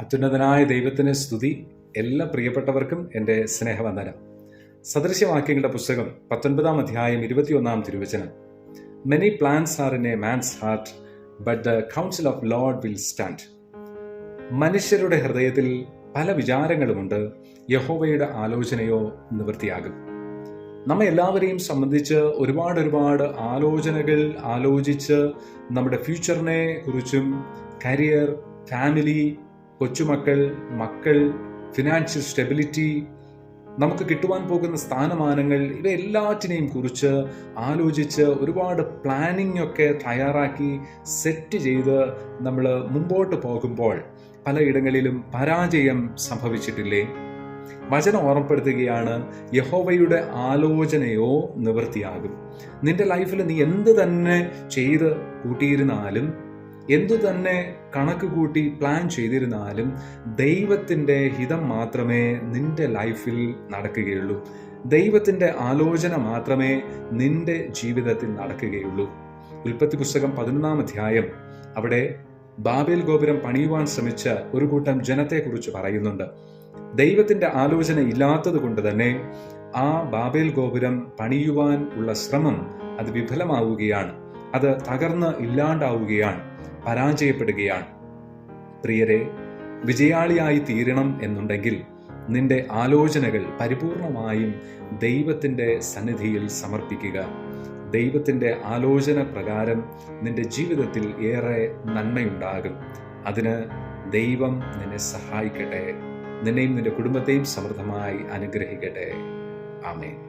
അത്യുന്നതനായ ദൈവത്തിന് സ്തുതി. എല്ലാ പ്രിയപ്പെട്ടവർക്കും എന്റെ സ്നേഹവന്ദനം. സദൃശ്യവാക്യങ്ങളുടെ പുസ്തകം പത്തൊൻപതാം അധ്യായം ഇരുപത്തിയൊന്നാം തിരുവചനം. Many plans are in a man's heart but the counsel of Lord will stand മനുഷ്യരുടെ ഹൃദയത്തിൽ പല വിചാരങ്ങളുമുണ്ട്. യഹോവയുടെ ആലോചനയോ നിവൃത്തിയാകും. നമ്മെ എല്ലാവരെയും സംബന്ധിച്ച് ഒരുപാട് ഒരുപാട് ആലോചനകൾ ആലോചിച്ച് നമ്മുടെ ഫ്യൂച്ചറിനെ കുറിച്ചും കരിയർ ഫാമിലി കൊച്ചുമക്കൾ മക്കൾ ഫിനാൻഷ്യൽ സ്റ്റെബിലിറ്റി നമുക്ക് കിട്ടുവാൻ പോകുന്ന സ്ഥാനമാനങ്ങൾ ഇവയെല്ലാറ്റിനെയും കുറിച്ച് ആലോചിച്ച് ഒരുപാട് പ്ലാനിംഗ് ഒക്കെ തയ്യാറാക്കി സെറ്റ് ചെയ്ത് നമ്മൾ മുമ്പോട്ട് പോകുമ്പോൾ പലയിടങ്ങളിലും പരാജയം സംഭവിച്ചിട്ടില്ലേ? വചനം ഓർമ്മപ്പെടുത്തുകയാണ് യഹോവയുടെ ആലോചനയോ നിവൃത്തിയാകും. നിന്റെ ലൈഫിൽ നീ എന്ത് തന്നെ ചെയ്ത് കൂട്ടിയിരുന്നാലും എന്തു തന്നെ കണക്ക് കൂട്ടി പ്ലാൻ ചെയ്തിരുന്നാലും ദൈവത്തിന്റെ ഹിതം മാത്രമേ നിന്റെ ലൈഫിൽ നടക്കുകയുള്ളൂ. ദൈവത്തിന്റെ ആലോചന മാത്രമേ നിന്റെ ജീവിതത്തിൽ നടക്കുകയുള്ളൂ. ഉൽപ്പത്തി പുസ്തകം പതിനൊന്നാം അധ്യായം. അവിടെ ബാബേൽ ഗോപുരം പണിയുവാൻ ശ്രമിച്ച ഒരു കൂട്ടം ജനത്തെക്കുറിച്ച് പറയുന്നുണ്ട്. ദൈവത്തിന്റെ ആലോചന ഇല്ലാത്തത് കൊണ്ട് തന്നെ ആ ബാബേൽ ഗോപുരം പണിയുവാൻ ഉള്ള ശ്രമം അത് വിഫലമാവുകയാണ്. അത് തകർന്ന് ഇല്ലാണ്ടാവുകയാണ്. പരാജയപ്പെടുകയാണ്. പ്രിയരെ വിജയാളിയായി തീരണം എന്നുണ്ടെങ്കിൽ നിന്റെ ആലോചനകൾ പരിപൂർണമായും ദൈവത്തിന്റെ സന്നിധിയിൽ സമർപ്പിക്കുക. ദൈവത്തിന്റെ ആലോചന പ്രകാരം നിന്റെ ജീവിതത്തിൽ ഏറെ നന്മയുണ്ടാകും. അതിന് ദൈവം നിന്നെ സഹായിക്കട്ടെ. നിന്നെയും നിന്റെ കുടുംബത്തെയും സമൃദ്ധമായി അനുഗ്രഹിക്കട്ടെ. ആമേൻ.